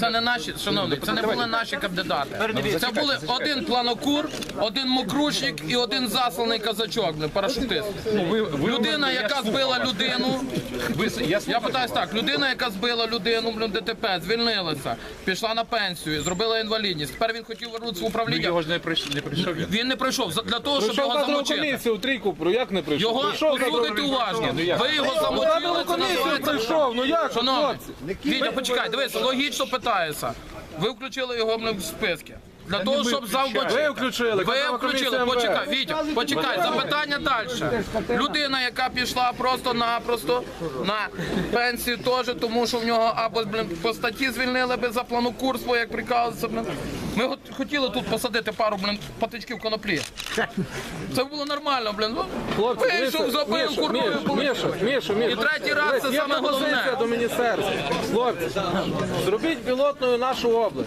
Це не наші, шановні, це не були наші кандидати. Це були один планокур, один мокрушник і один засланий казачок, парашутист. Людина, яка збила людину. Я питаюсь так, людина, яка збила людину, блин, ДТП, звільнилася, пішла на пенсію, зробила інвалідність. Тепер він хотів вернутися в управління. Його ж не прийшов, не прийшов він. Він не прийшов за- для того, щоб Прийшов його кадрову замочити. комісію, трійку, про як не прийшов? Його Прийшов послухайте кадрову уважно. комісію. Ну, як? Ви його Кадрову замочили. Це комісію називається прийшов, ну як, Шановний, хлопці? Вітя, почекай, дивися, логічно питаюся. Ви включили його в списки. Для того, щоб завбачити. Ви включили, Ви включили, почекай, Вітя, почекай, запитання далі. Людина, яка пішла просто-напросто на пенсію теж, тому що в нього або блин, по статті звільнили би за плану курсу, як приказується. Блин. Ми хотіли тут посадити пару блин, патичків коноплі. Це було нормально, блин. Ну, Вийшов, забив курною. Міша. І третій раз це саме головне. до міністерства. Хлопці, зробіть пілотною нашу область.